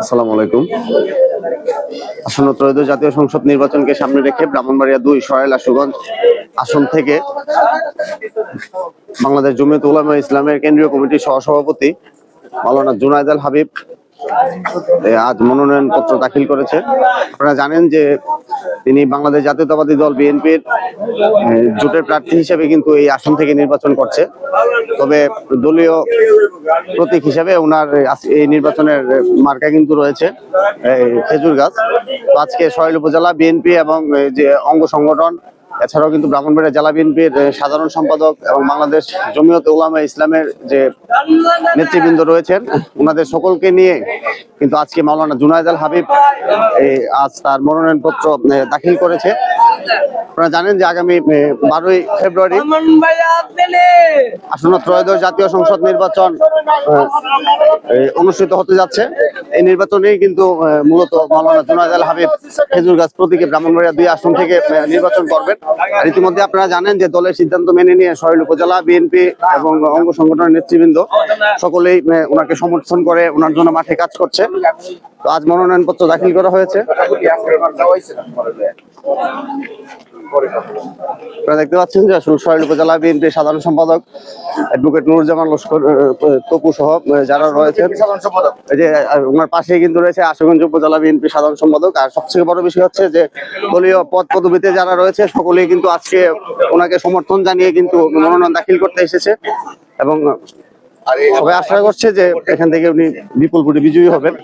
আসসালামু আলাইকুম। আসন্ন ত্রয়োদশ জাতীয় সংসদ নির্বাচনকে সামনে রেখে ব্রাহ্মণবাড়িয়া দুই সরাইল আশুগঞ্জ আসন থেকে বাংলাদেশ জমিয়ত উলামা ইসলামের কেন্দ্রীয় কমিটির সহসভাপতি মাওলানা জুনায়দ আল হাবিব আজ মনোনয়ন পত্র দাখিল করেছে। আপনারা জানেন যে তিনি বাংলাদেশ জাতীয়তাবাদী দল বিএনপির জোটের প্রার্থী হিসেবে কিন্তু এই আসন থেকে নির্বাচন করছে। তবে দলীয় প্রতীক হিসেবে ওনার এই নির্বাচনের মার্কা কিন্তু রয়েছে খেজুর গাছ। আজকে সহেল উপজেলা বিএনপি এবং যে অঙ্গ সংগঠন এছাড়াও কিন্তু ব্রাহ্মণবাড়িয়া জেলা বিএনপির সাধারণ সম্পাদক এবং বাংলাদেশ জমিয়ত উলামা ইসলামের যে নেতৃবৃন্দ রয়েছেন ওনাদের সকলকে নিয়ে কিন্তু আজকে মাওলানা জুনায়দ আল হাবিব আজ তার মনোনয়ন পত্র দাখিল করেছে। আপনারা জানেন যে আগামী বারোই ফেব্রুয়ারি আসন্ন ত্রয়োদশ জাতীয় সংসদ নির্বাচন অনুষ্ঠিত হতে যাচ্ছে। এই নির্বাচনেই কিন্তু মূলত মাওলানা জুনায়দ আল হাবিব খেজুর গাছ প্রতীকে ব্রাহ্মণবাড়িয়া দুই আসন থেকে নির্বাচন করবেন। আর ইতিমধ্যে আপনারা জানেন যে দলের সিদ্ধান্ত মেনে নিয়ে সহেল উপজেলা, বিএনপি এবং অঙ্গ সংগঠনের নেতৃবৃন্দ সকলেই ওনাকে সমর্থন করে, ওনার জন্য মাঠে কাজ করছে। তো আজ মনোনয়ন পত্র দাখিল করা হয়েছে। দেখতে পাচ্ছেন যে আসলে সহেল উপজেলা বিএনপির সাধারণ সম্পাদক অ্যাডভোকেট নুরুজ্জামান লস্কর তপু সহ যারা রয়েছেন। যে ওনার পাশেই কিন্তু রয়েছে আশুগঞ্জ উপজেলা বিএনপি সাধারণ সম্পাদক। আর সবথেকে বড় বিষয় হচ্ছে যে, দলীয় পদ পদবিতে যারা রয়েছে, সকলেই কিন্তু আজকে ওনাকে সমর্থন জানিয়ে কিন্তু মনোনয়ন দাখিল করতে এসেছে। এবং সবাই আশা করছে যে এখান থেকে উনি বিপুল ভোটে বিজয়ী হবেন।